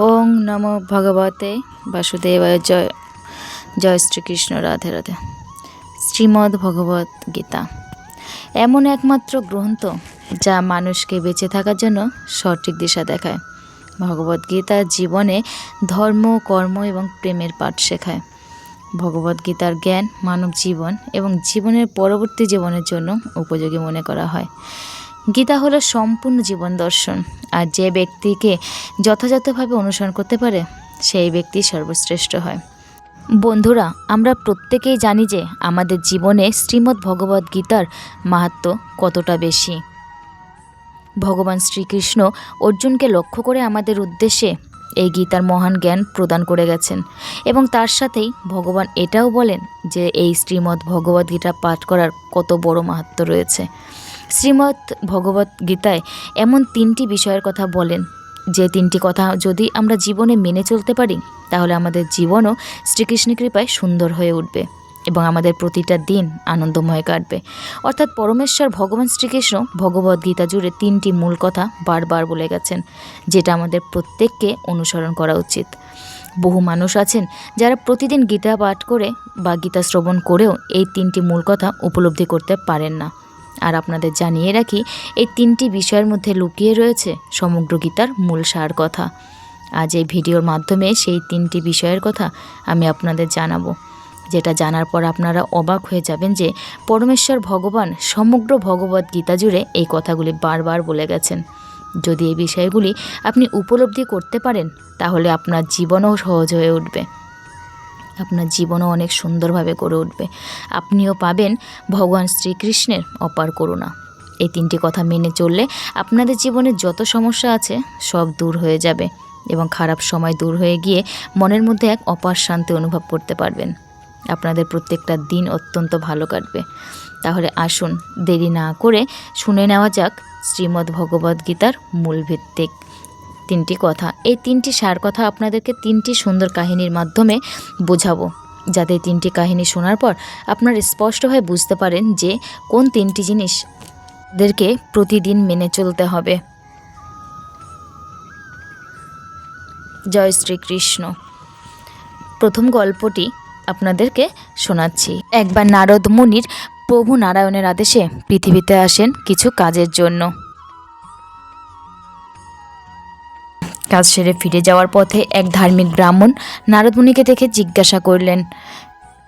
ওং নম ভগবতে বাসুদেবায় জয় জয় শ্রীকৃষ্ণ, রাধে রাধে। শ্রীমদ্ ভগবত গীতা। এমন একমাত্র গ্রন্থ যা মানুষকে বেঁচে থাকার জন্য সঠিক দিশা দেখায়। ভগবত গীতা জীবনে ধর্ম, কর্ম এবং প্রেমের পাঠ শেখায়। ভগবত গীতার জ্ঞান, মানব জীবন এবং জীবনের পরবর্তী জীবনের জন্য উপযোগী মনে করা হয়। গীতা হলো সম্পূর্ণ জীবন দর্শন। আর যে ব্যক্তিকে যথাযথভাবে অনুসরণ করতে পারে, সেই ব্যক্তি সর্বশ্রেষ্ঠ হয়। বন্ধুরা, আমরা প্রত্যেকেই জানি যে আমাদের জীবনে শ্রীমদ্ ভগবদ্ গীতার মাহাত্ম কতটা বেশি। ভগবান শ্রীকৃষ্ণ অর্জুনকে লক্ষ্য করে আমাদের উদ্দেশ্যে এই গীতার মহান জ্ঞান প্রদান করে গেছেন এবং তার সাথেই ভগবান এটাও বলেন যে এই শ্রীমদ্ ভগবদ্ গীতা পাঠ করার কত বড় মাহাত্ম রয়েছে। শ্রীমদ্ ভগবত গীতায় এমন তিনটি বিষয়ের কথা বলেন। যে তিনটি কথা যদি আমরা জীবনে মেনে চলতে পারি, তাহলে আমাদের জীবনও শ্রীকৃষ্ণ কৃপায় সুন্দর হয়ে উঠবে এবং আমাদের প্রতিটা দিন আনন্দময় কাটবে। অর্থাৎ পরমেশ্বর ভগবান শ্রীকৃষ্ণ ভগবদ্ গীতা জুড়ে তিনটি মূল কথা বারবার বলে গেছেন, যেটা আমাদের প্রত্যেককে অনুসরণ করা উচিত। বহু মানুষ আছেন যারা প্রতিদিন গীতা পাঠ করে বা গীতা শ্রবণ করেও এই তিনটি মূল কথা উপলব্ধি করতে পারেন না। আর আপনাদের জানিয়ে রাখি, এই তিনটি বিষয়ের মধ্যে লুকিয়ে রয়েছে সমগ্র গীতার মূল সার কথা। আজ এই ভিডিওর মাধ্যমে সেই তিনটি বিষয়ের কথা আমি আপনাদের জানাব। যেটা জানার পর আপনারা অবাক হয়ে যাবেন যে পরমেশ্বর ভগবান সমগ্র ভগবত গীতা জুড়ে এই কথাগুলি বারবার বলে গেছেন। যদি এই বিষয়গুলি আপনি উপলব্ধি করতে পারেন, তাহলে আপনার জীবনও সহজ হয়ে উঠবে। আপনার জীবনও অনেক সুন্দরভাবে গড়ে উঠবে। আপনিও পাবেন ভগবান শ্রীকৃষ্ণের অপার করুণা। এই তিনটি কথা মেনে চললে আপনাদের জীবনে যত সমস্যা আছে সব দূর হয়ে যাবে এবং খারাপ সময় দূর হয়ে গিয়ে মনের মধ্যে এক অপার শান্তি অনুভব করতে পারবেন। আপনাদের প্রত্যেকটা দিন অত্যন্ত ভালো কাটবে। তাহলে আসুন দেরি না করে শুনে নেওয়া যাক শ্রীমদ্ ভগবদ্ গীতার মূল ভিত্তিক তিনটি কথা। এই তিনটি সার কথা আপনাদেরকে তিনটি সুন্দর কাহিনীর মাধ্যমে বোঝাবো। যাতে তিনটি কাহিনী শোনার পর আপনারা স্পষ্টভাবে বুঝতে পারেন যে কোন তিনটি জিনিস দেরকে প্রতিদিন মেনে চলতে হবে। জয় শ্রীকৃষ্ণ। প্রথম গল্পটি আপনাদেরকে শোনাচ্ছি। একবার নারদ মুনির প্রভু নারায়ণের আদেশে পৃথিবীতে আসেন কিছু কাজের জন্য। কাজ সেরে ফিরে যাওয়ার পথে এক ধার্মিক ব্রাহ্মণ নারদমুনিকে দেখে জিজ্ঞাসা করলেন,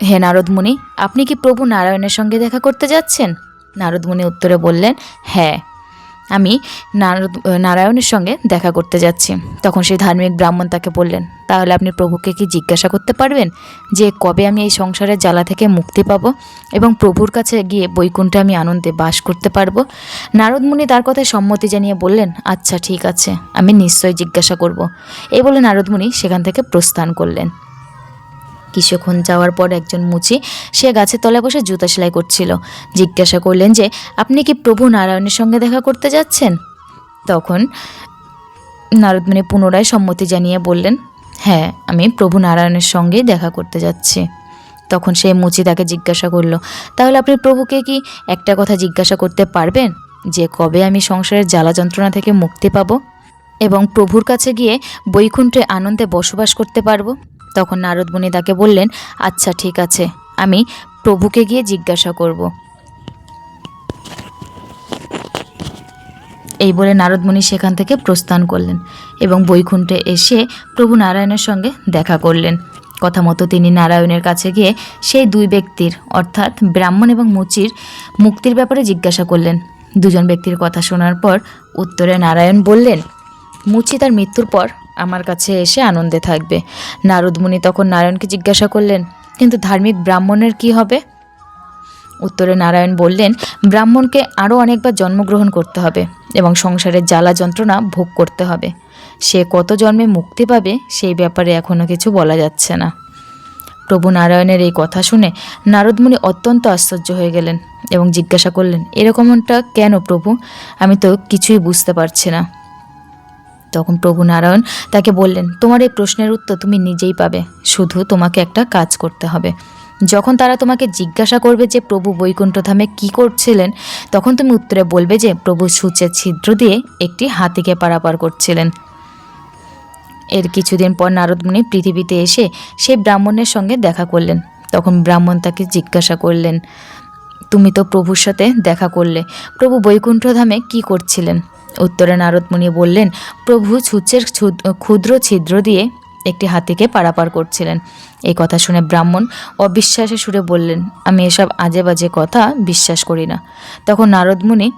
হে নারদমুনি আপনি কি প্রভু নারায়ণের সঙ্গে দেখা করতে যাচ্ছেন? নারদমুনি উত্তরে বললেন হ্যাঁ। আমি নারায়ণের সঙ্গে দেখা করতে যাচ্ছি। তখন সেই ধার্মিক ব্রাহ্মণ তাকে বললেন, তাহলে আপনি প্রভুকে কি জিজ্ঞাসা করতে পারবেন যে কবে আমি এই সংসারের জ্বালা থেকে মুক্তি পাব এবং প্রভুর কাছে গিয়ে বৈকুণ্ঠে আমি আনন্দে বাস করতে পারব? নারদমুনি তার কথায় সম্মতি জানিয়ে বললেন আচ্ছা ঠিক আছে, আমি নিশ্চয়ই জিজ্ঞাসা করব। এই বলে নারদমুনি সেখান থেকে প্রস্থান করলেন। কিছুক্ষণ যাওয়ার পর একজন মুচি সে গাছের তলায় বসে জুতা সেলাই করছিল। জিজ্ঞাসা করলেন যে, আপনি কি প্রভু নারায়ণের সঙ্গে দেখা করতে যাচ্ছেন? তখন নারদমণি পুনরায় সম্মতি জানিয়ে বললেন হ্যাঁ আমি প্রভু নারায়ণের সঙ্গে দেখা করতে যাচ্ছি। তখন সে মুচি তাকে জিজ্ঞাসা করল, তাহলে আপনি প্রভুকে কি একটা কথা জিজ্ঞাসা করতে পারবেন যে কবে আমি সংসারের জ্বালা যন্ত্রণা থেকে মুক্তি পাবো এবং প্রভুর কাছে গিয়ে বৈকুণ্ঠে আনন্দে বসবাস করতে পারব? তখন নারদমণি তাকে বললেন আচ্ছা ঠিক আছে, আমি প্রভুকে গিয়ে জিজ্ঞাসা করব। এই বলে নারদমণি সেখান থেকে প্রস্থান করলেন এবং বৈকুণ্ঠে এসে প্রভু নারায়ণের সঙ্গে দেখা করলেন। কথা মতো তিনি নারায়ণের কাছে গিয়ে সেই দুই ব্যক্তির, অর্থাৎ ব্রাহ্মণ এবং মুচির, মুক্তির ব্যাপারে জিজ্ঞাসা করলেন। দুজন ব্যক্তির কথা শোনার পর উত্তরে নারায়ণ বললেন মুচি তার মৃত্যুর পর আমার কাছে এসে আনন্দে থাকবে। নারদমুনি তখন নারায়ণকে জিজ্ঞাসা করলেন, কিন্তু ধার্মিক ব্রাহ্মণের কি হবে? উত্তরে নারায়ণ বললেন, ব্রাহ্মণকে আরও অনেকবার জন্মগ্রহণ করতে হবে এবং সংসারের জ্বালা যন্ত্রণা ভোগ করতে হবে। সে কত জন্মে মুক্তি পাবে সেই ব্যাপারে এখনও কিছু বলা যাচ্ছে না। প্রভু নারায়ণের এই কথা শুনে নারদমুনি অত্যন্ত আশ্চর্য হয়ে গেলেন এবং জিজ্ঞাসা করলেন, এরকমটা কেন প্রভু? আমি তো কিছুই বুঝতে পারছি না। তখন প্রভু নারায়ণ তাকে বললেন, তোমার এই প্রশ্নের উত্তর তুমি নিজেই পাবে। শুধু তোমাকে একটা কাজ করতে হবে। যখন তারা তোমাকে জিজ্ঞাসা করবে যে প্রভু বৈকুণ্ঠধামে কি করছিলেন, তখন তুমি উত্তরে বলবে যে প্রভু সূচের ছিদ্র দিয়ে একটি হাতিকে পারাপার করছিলেন। এর কিছুদিন পর নারদমুনি পৃথিবীতে এসে সেই ব্রাহ্মণের সঙ্গে দেখা করলেন। তখন ব্রাহ্মণ তাকে জিজ্ঞাসা করলেন, তুমি তো প্রভুর সাথে দেখা করলে, প্রভু বৈকুণ্ঠধামে কি করছিলেন? উত্তরে নারদমুনি বললেন, প্রভু ছুঁচের ক্ষুদ্র ছিদ্র দিয়ে একটি হাতিকে পারাপার করছিলেন। এই কথা শুনে ব্রাহ্মণ অবিশ্বাসে সুরে বললেন, আমি এসব আজে বাজে কথা বিশ্বাস করি না। তখন নারদমুনি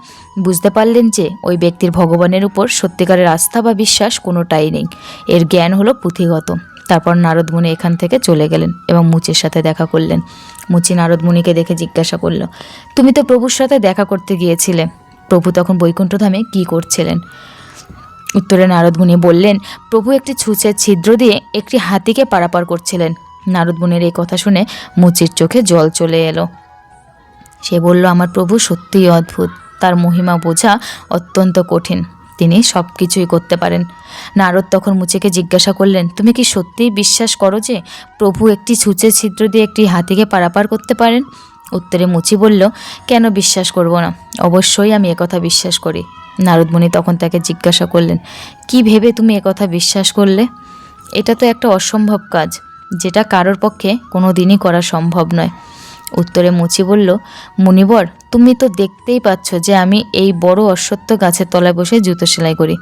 বুঝতে পারলেন যে ওই ব্যক্তির ভগবানের উপর সত্যিকারের আস্থা বা বিশ্বাস কোনোটাই নেই। এর জ্ঞান হলো পুঁথিগত। তারপর নারদমুনি এখান থেকে চলে গেলেন এবং মুচির সাথে দেখা করলেন। মুচি নারদমুনিকে দেখে জিজ্ঞাসা করল, তুমি তো প্রভুর সাথে দেখা করতে গিয়েছিলে। প্রভু তখন বৈকুণ্ঠধামে কি করছিলেন? উত্তরে নারদমুনি বললেন, প্রভু একটি ছুঁচের ছিদ্র দিয়ে একটি হাতিকে পারাপার করছিলেন। নারদ নারদমুনির এই কথা শুনে মুচির চোখে জল চলে এলো। সে বলল, আমার প্রভু সত্যিই অদ্ভুত। তার মহিমা বোঝা অত্যন্ত কঠিন। তিনি সব কিছুই করতে পারেন। নারদ তখন মুচিকে জিজ্ঞাসা করলেন, তুমি কি সত্যিই বিশ্বাস করো যে প্রভু একটি ছুঁচের ছিদ্র দিয়ে একটি হাতিকে পারাপার করতে পারেন? উত্তরে মুচি বলল, কেন বিশ্বাস করব না? অবশ্যই আমি একথা বিশ্বাস করি। নারদমণি তখন তাকে জিজ্ঞাসা করলেন, কি ভেবে তুমি একথা বিশ্বাস করলে? এটা তো একটা অসম্ভব কাজ, যেটা কারোর পক্ষে কোনো দিনই করা সম্ভব নয়। উত্তরে মুচি বলল, মুনিবর, তুমি তো দেখতেই পাচ্ছ যে আমি এই বড় অশ্বত্থ গাছের তলায় বসে জুতো সেলাই করি।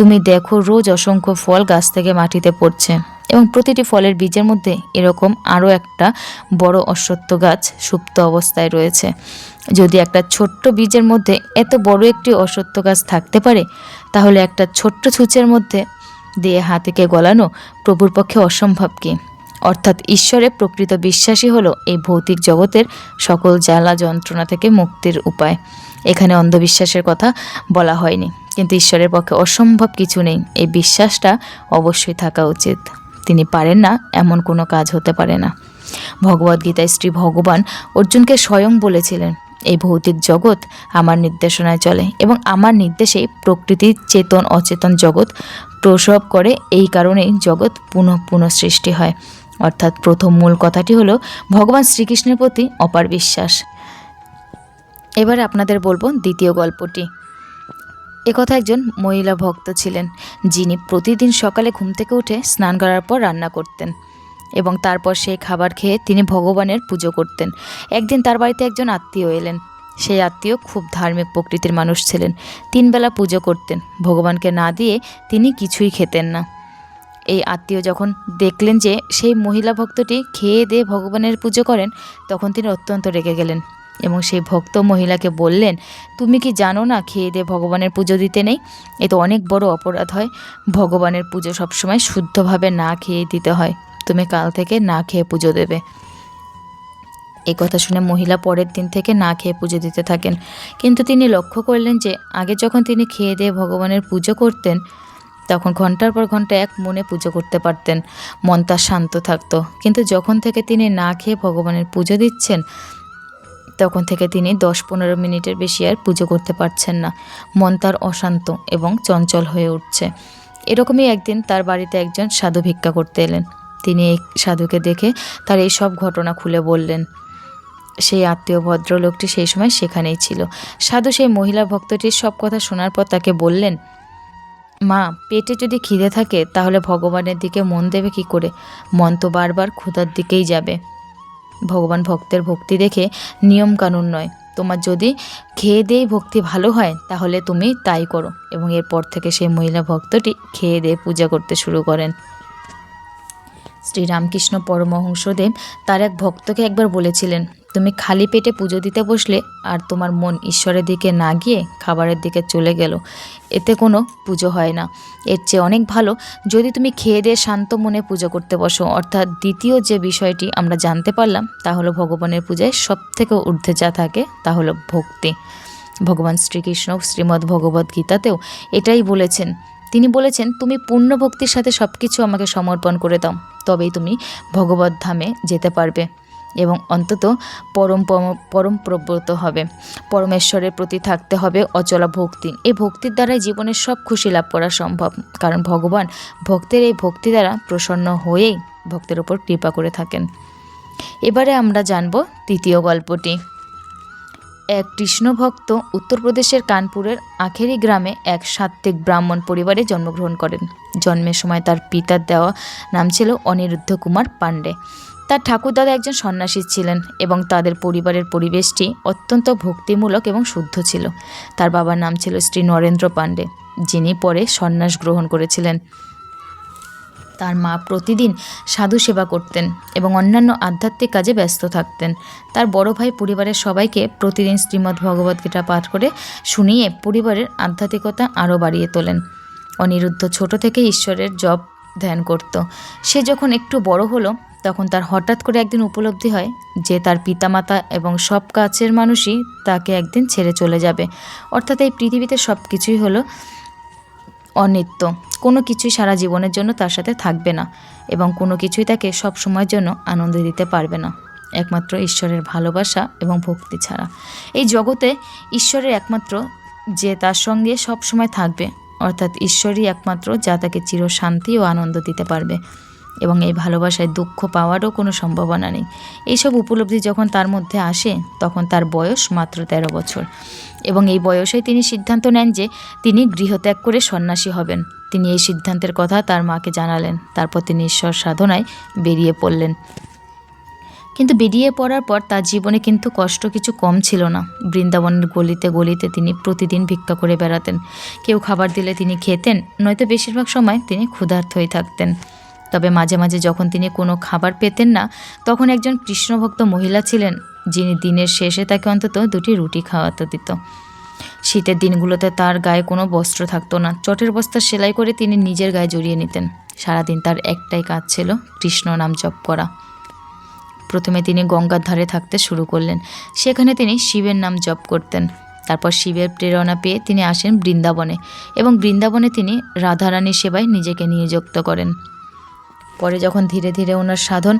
তুমি দেখো রোজ অসংখ্য ফল গাছ থেকে মাটিতে পড়ছে। এবং প্রতিটি ফলের বীজের মধ্যে এরকম আরও একটা বড় অশ্বত্থ গাছ সুপ্ত অবস্থায় রয়েছে। যদি একটা ছোট্ট বীজের মধ্যে এত বড় একটি অশ্বত্থ গাছ থাকতে পারে, তাহলে একটা ছোট্ট ছুঁচের মধ্যে দিয়ে হাতিকে গলানো প্রভুর পক্ষে অসম্ভব কি? অর্থাৎ ঈশ্বরে প্রকৃত বিশ্বাসী হলো এই ভৌতিক জগতের সকল জ্বালা যন্ত্রণা থেকে মুক্তির উপায়। এখানে অন্ধবিশ্বাসের কথা বলা হয়নি, কিন্তু ঈশ্বরের পক্ষে অসম্ভব কিছু নেই। এই বিশ্বাসটা অবশ্যই থাকা উচিত। তিনি পারেন না, এমন কোনো কাজ হতে পারে না। ভগবদ্গীতায় শ্রী ভগবান অর্জুনকে স্বয়ং বলেছিলেন, এই ভৌতিক জগৎ আমার নির্দেশনায় চলে এবং আমার নির্দেশেই প্রকৃতির চেতন অচেতন জগৎ প্রসব করে। এই কারণেই জগৎ পুনঃ পুনঃ সৃষ্টি হয়। অর্থাৎ প্রথম মূল কথাটি হলো, ভগবান শ্রীকৃষ্ণের প্রতি অপার বিশ্বাস। এবারে আপনাদের বলব দ্বিতীয় গল্পটি। একথা একজন মহিলা ভক্ত ছিলেন, যিনি প্রতিদিন সকালে ঘুম থেকে উঠে স্নান করার পর রান্না করতেন এবং তারপর সেই খাবার খেয়ে তিনি ভগবানের পুজো করতেন। একদিন তার বাড়িতে একজন আত্মীয় এলেন। সেই আত্মীয় খুব ধার্মিক প্রকৃতির মানুষ ছিলেন। তিনবেলা পুজো করতেন। ভগবানকে না দিয়ে তিনি কিছুই খেতেন না। এই আত্মীয় যখন দেখলেন যে সেই মহিলা ভক্তটি খেয়ে দিয়ে ভগবানের পুজো করেন, তখন তিনি অত্যন্ত রেগে গেলেন এবং সেই ভক্ত মহিলাকে বললেন, তুমি কি জানো না খেয়ে দিয়ে ভগবানের পুজো দিতে নেই? এ তো অনেক বড় অপরাধ হয়। ভগবানের পুজো সবসময় শুদ্ধভাবে না খেয়ে দিতে হয়। তুমি কাল থেকে না খেয়ে পুজো দেবে। এই কথা শুনে মহিলা পরের দিন থেকে না খেয়ে পুজো দিতে থাকেন। কিন্তু তিনি লক্ষ্য করলেন যে আগে যখন তিনি খেয়ে দিয়ে ভগবানের পুজো করতেন তখন ঘণ্টার পর ঘণ্টা এক মনে পুজো করতে পারতেন। মন তার শান্ত থাকতো। কিন্তু যখন থেকে তিনি না খেয়ে ভগবানের পুজো দিচ্ছেন, তখন থেকে তিনি দশ পনেরো মিনিটের বেশি আর পুজো করতে পারছেন না। মন তার অশান্ত এবং চঞ্চল হয়ে উঠছে। এরকমই একদিন তার বাড়িতে একজন সাধু ভিক্ষা করতে এলেন। তিনি এই সাধুকে দেখে তার এই সব ঘটনা খুলে বললেন, সেই আত্মীয় ভদ্রলোকটি সেই সময় সেখানেই ছিল। সাধু সেই মহিলা ভক্তটির সব কথা শোনার পর তাকে বললেন মা, পেটে যদি খিদে থাকে, তাহলে ভগবানের দিকে মন দেবে কি করে? মন তো বারবার ক্ষুধার দিকেই যাবে। ভগবান ভক্তের ভক্তি দেখে নিয়ম কানুন নয়। তোমার যদি খেয়ে দিয়েই ভক্তি ভালো হয়, তাহলে তুমি তাই করো এবং এরপর থেকে সেই মহিলা ভক্তটি খেয়ে দিয়ে পূজা করতে শুরু করেন। শ্রীরামকৃষ্ণ পরমহংসদেব তার এক ভক্তকে একবার বলেছিলেন তুমি খালি পেটে পুজো দিতে বসলে আর তোমার মন ঈশ্বরের দিকে না গিয়ে খাবারের দিকে চলে গেল। এতে কোনো পুজো হয় না। এর চেয়ে অনেক ভালো যদি তুমি খেয়ে দিয়ে শান্ত মনে পুজো করতে বসো। অর্থাৎ দ্বিতীয় যে বিষয়টি আমরা জানতে পারলাম, তা হলো ভগবানের পূজায় সব থেকে ঊর্ধ্বে যা থাকে, তা হলো ভক্তি। ভগবান শ্রীকৃষ্ণ শ্রীমদ্ ভগবদ্ গীতাতেও এটাই বলেছেন। তিনি বলেছেন, তুমি পূর্ণ ভক্তির সাথে সব কিছু আমাকে সমর্পণ করে দাও, তবেই তুমি ভগবত ধামে যেতে পারবে। এবং অন্তত পরম পরম প্রব্রত হবে। পরমেশ্বরের প্রতি থাকতে হবে অচলা ভক্তি। এই ভক্তির দ্বারাই জীবনের সব খুশি লাভ করা সম্ভব। কারণ ভগবান ভক্তের এই ভক্তি দ্বারা প্রসন্ন হয়েই ভক্তের উপর কৃপা করে থাকেন। এবারে আমরা জানব তৃতীয় গল্পটি। এক কৃষ্ণভক্ত উত্তরপ্রদেশের কানপুরের আখেরি গ্রামে এক সাত্ত্বিক ব্রাহ্মণ পরিবারে জন্মগ্রহণ করেন। জন্মের সময় তার পিতার দেওয়া নাম ছিল অনিরুদ্ধ কুমার পাণ্ডে। তার ঠাকুরদাদা একজন সন্ন্যাসী ছিলেন এবং তাদের পরিবারের পরিবেশটি অত্যন্ত ভক্তিমূলক এবং শুদ্ধ ছিল। তার বাবার নাম ছিল শ্রী নরেন্দ্র পাণ্ডে, যিনি পরে সন্ন্যাস গ্রহণ করেছিলেন। তার মা প্রতিদিন সাধু সেবা করতেন এবং অন্যান্য আধ্যাত্মিক কাজে ব্যস্ত থাকতেন। তার বড় ভাই পরিবারের সবাইকে প্রতিদিন শ্রীমদ্ ভগবদ্গীতা পাঠ করে শুনিয়ে পরিবারের আধ্যাত্মিকতা আরও বাড়িয়ে তোলেন। অনিরুদ্ধ ছোট থেকে ঈশ্বরের জপ ধ্যান করত। সে যখন একটু বড় হলো, তখন তার হঠাৎ করে একদিন উপলব্ধি হয় যে তার পিতামাতা এবং সব কাছের মানুষই তাকে একদিন ছেড়ে চলে যাবে। অর্থাৎ এই পৃথিবীতে সব কিছুই হলো অনিত্য। কোনো কিছুই সারা জীবনের জন্য তার সাথে থাকবে না এবং কোনো কিছুই তাকে সব সময়ের জন্য আনন্দ দিতে পারবে না। একমাত্র ঈশ্বরের ভালোবাসা এবং ভক্তি ছাড়া। এই জগতে ঈশ্বরের একমাত্র যে তার সঙ্গে সব সময় থাকবে অর্থাৎ ঈশ্বরই একমাত্র যা তাকে চির শান্তি ও আনন্দ দিতে পারবে এবং এই ভালোবাসায় দুঃখ পাওয়ারও কোনো সম্ভাবনা নেই। এইসব উপলব্ধি যখন তার মধ্যে আসে, তখন তার বয়স মাত্র তেরো বছর এবং এই বয়সে তিনি সিদ্ধান্ত নেন যে তিনি গৃহত্যাগ করে সন্ন্যাসী হবেন। তিনি এই সিদ্ধান্তের কথা তার মাকে জানালেন। তারপর তিনি ঈশ্বর সাধনায় বেরিয়ে পড়লেন। কিন্তু বেরিয়ে পড়ার পর তার জীবনে কিন্তু কষ্ট কিছু কম ছিল না। বৃন্দাবনের গলিতে গলিতে তিনি প্রতিদিন ভিক্ষা করে বেড়াতেন। কেউ খাবার দিলে তিনি খেতেন, নয়তো বেশিরভাগ সময় তিনি ক্ষুধার্ত হয়ে থাকতেন। তবে মাঝে মাঝে যখন তিনি কোনো খাবার পেতেন না, তখন একজন কৃষ্ণভক্ত মহিলা ছিলেন, যিনি দিনের শেষে তাকে অন্তত দুটি রুটি খাওয়াতে দিত। শীতের দিনগুলোতে তার গায়ে কোনো বস্ত্র থাকতো না। চটের বস্তা সেলাই করে তিনি নিজের গায়ে জড়িয়ে নিতেন। সারাদিন তার একটাই কাজ ছিল কৃষ্ণ নাম জপ করা। প্রথমে তিনি গঙ্গার ধারে থাকতে শুরু করলেন। সেখানে তিনি শিবের নাম জপ করতেন। তারপর শিবের প্রেরণা পেয়ে তিনি আসেন বৃন্দাবনে এবং বৃন্দাবনে তিনি রাধারানীর সেবায় নিজেকে নিয়োজিত করেন। পরে যখন ধীরে ধীরে ওনার সাধন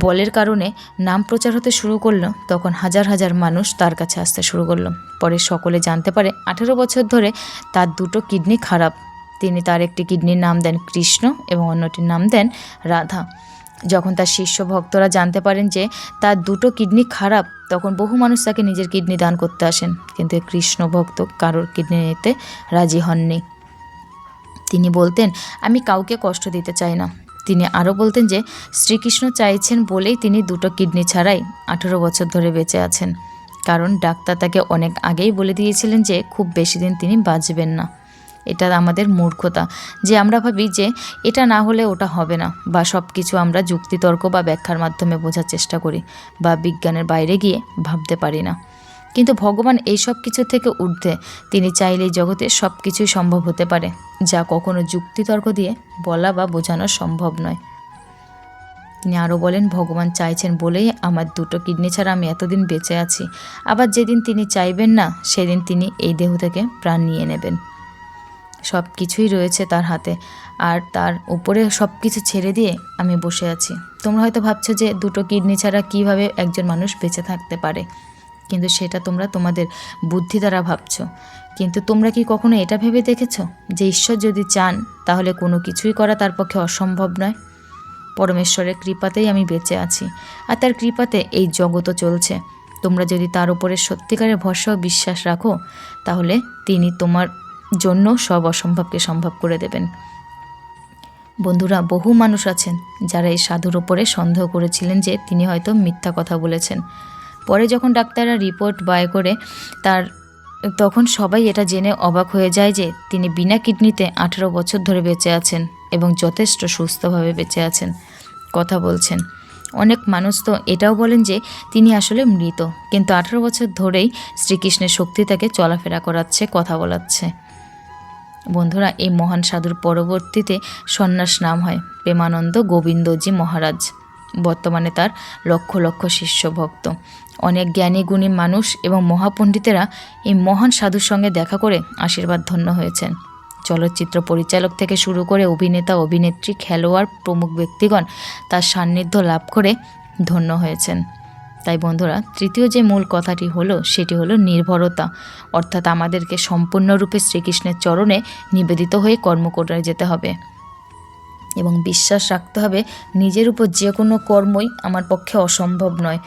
বলের কারণে নাম প্রচার হতে শুরু করল, তখন হাজার হাজার মানুষ তার কাছে আসতে শুরু করল। পরে সকলে জানতে পারে আঠেরো বছর ধরে তার দুটো কিডনি খারাপ। তিনি তার একটি কিডনির নাম দেন কৃষ্ণ এবং অন্যটির নাম দেন রাধা। যখন তার শিষ্য ভক্তরা জানতে পারেন যে তার দুটো কিডনি খারাপ, তখন বহু মানুষ তাকে নিজের কিডনি দান করতে আসেন। কিন্তু কৃষ্ণ ভক্ত কারোর কিডনি নিতে রাজি হননি। তিনি বলতেন, আমি কাউকে কষ্ট দিতে চাই না। তিনি আরও বলতেন যে, শ্রীকৃষ্ণ চাইছেন বলেই তিনি দুটো কিডনি ছাড়াই আঠেরো বছর ধরে বেঁচে আছেন। কারণ ডাক্তার তাকে অনেক আগেই বলে দিয়েছিলেন যে, খুব বেশি দিন তিনি বাঁচবেন না। এটা আমাদের মূর্খতা। যে আমরা ভাবি যে এটা না হলে ওটা হবে না বা সব কিছু আমরা যুক্তিতর্ক বা ব্যাখ্যার মাধ্যমে বোঝার চেষ্টা করি বা বিজ্ঞানের বাইরে গিয়ে ভাবতে পারি না। কিন্তু ভগবান এই সব কিছু থেকে ঊর্ধ্বে। তিনি চাইলেই জগতে সব কিছুই সম্ভব হতে পারে, যা কখনো যুক্তিতর্ক দিয়ে বলা বা বোঝানো সম্ভব নয়। তিনি আরও বলেন, ভগবান চাইছেন বলেই আমার দুটো কিডনি ছাড়া আমি এতদিন বেঁচে আছি। আবার যেদিন তিনি চাইবেন না, সেদিন তিনি এই দেহ থেকে প্রাণ নিয়ে নেবেন। সব কিছুই রয়েছে তার হাতে। আর তার উপরে সব কিছু ছেড়ে দিয়ে আমি বসে আছি। তোমরা হয়তো ভাবছ যে দুটো কিডনি ছাড়া কীভাবে একজন মানুষ বেঁচে থাকতে পারে? কিন্তু সেটা তোমরা তোমাদের বুদ্ধি দ্বারা ভাবছ। কিন্তু তোমরা কি কখনো এটা ভেবে দেখেছ? যে ঈশ্বর যদি চান, তাহলে কোনো কিছুই করা তার পক্ষে অসম্ভব নয়। পরমেশ্বরের কৃপাতেই আমি বেঁচে আছি। আর তার কৃপাতে এই জগতও চলছে। তোমরা যদি তার উপরে সত্যিকারের ভরসা ও বিশ্বাস রাখো, তাহলে তিনি তোমার জন্য সব অসম্ভবকে সম্ভব করে দেবেন। বন্ধুরা, বহু মানুষ আছেন যারা এই সাধুর ওপরে সন্দেহ করেছিলেন যে তিনি হয়তো মিথ্যা কথা বলেছেন। পরে যখন ডাক্তাররা রিপোর্ট বায় করে তার, তখন সবাই এটা জেনে অবাক হয়ে যায় যে তিনি বিনা কিডনিতে আঠেরো বছর ধরে বেঁচে আছেন এবং যথেষ্ট সুস্থভাবে বেঁচে আছেন, কথা বলছেন। অনেক মানুষ তো এটাও বলেন যে তিনি আসলে মৃত, কিন্তু আঠেরো বছর ধরেই শ্রীকৃষ্ণের শক্তি তাকে চলাফেরা করাচ্ছে, কথা বলাচ্ছে। বন্ধুরা, এই মহান সাধুর পরবর্তীতে সন্ন্যাস নাম হয় প্রেমানন্দ গোবিন্দজি মহারাজ। বর্তমানে তার লক্ষ লক্ষ শিষ্য ভক্ত। অনেক জ্ঞানী, গুণী মানুষ এবং মহাপণ্ডিতেরা এই মহান সাধুর সঙ্গে দেখা করে আশীর্বাদ ধন্য হয়েছেন। চলচ্চিত্র পরিচালক থেকে শুরু করে অভিনেতা, অভিনেত্রী, খেলোয়াড়, প্রমুখ ব্যক্তিগণ তার সান্নিধ্য লাভ করে ধন্য হয়েছেন। তাই বন্ধুরা, তৃতীয় যে মূল কথাটি হলো, সেটি হলো নির্ভরতা। অর্থাৎ আমাদেরকে সম্পূর্ণরূপে শ্রীকৃষ্ণের চরণে নিবেদিত হয়ে কর্ম করে যেতে হবে। এবং বিশ্বাস রাখতে হবে, নিজের উপর যে কোনো কর্মই আমার পক্ষে অসম্ভব নয়।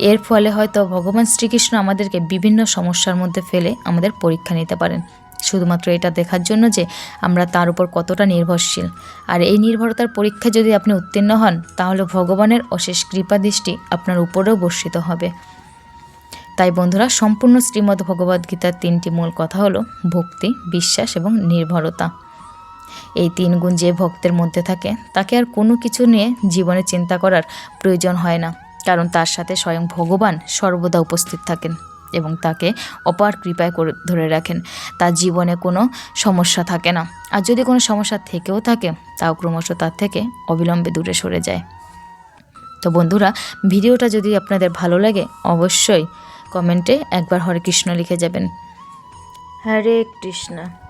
এর ফলে হয়তো ভগবান শ্রীকৃষ্ণ আমাদেরকে বিভিন্ন সমস্যার মধ্যে ফেলে আমাদের পরীক্ষা নিতে পারেন। শুধুমাত্র এটা দেখার জন্য যে আমরা তার উপর কতটা নির্ভরশীল। আর এই নির্ভরতার পরীক্ষা যদি আপনি উত্তীর্ণ হন, তাহলে ভগবানের অশেষ কৃপা দৃষ্টি আপনার উপরেও বর্ষিত হবে। তাই বন্ধুরা, সম্পূর্ণ শ্রীমদ্ ভগবদ্গীতার তিনটি মূল কথা হলো ভক্তি, বিশ্বাস এবং নির্ভরতা। এই তিন গুণ যে ভক্তের মধ্যে থাকে, তাকে আর কোনো কিছু নিয়ে জীবনে চিন্তা করার প্রয়োজন হয় না, কারণ তার সাথে স্বয়ং ভগবান সর্বদা উপস্থিত থাকেন। এবং তাকে অপার কৃপায় করে ধরে রাখেন। তার জীবনে কোনো সমস্যা থাকে না। আর যদি কোনো সমস্যা থেকেও থাকে, তাও ক্রমশ তার থেকে অবিলম্বে দূরে সরে যায়। তো বন্ধুরা, ভিডিওটা যদি আপনাদের ভালো লাগে, অবশ্যই কমেন্টে একবার হরে কৃষ্ণ লিখে যাবেন। হরে কৃষ্ণ।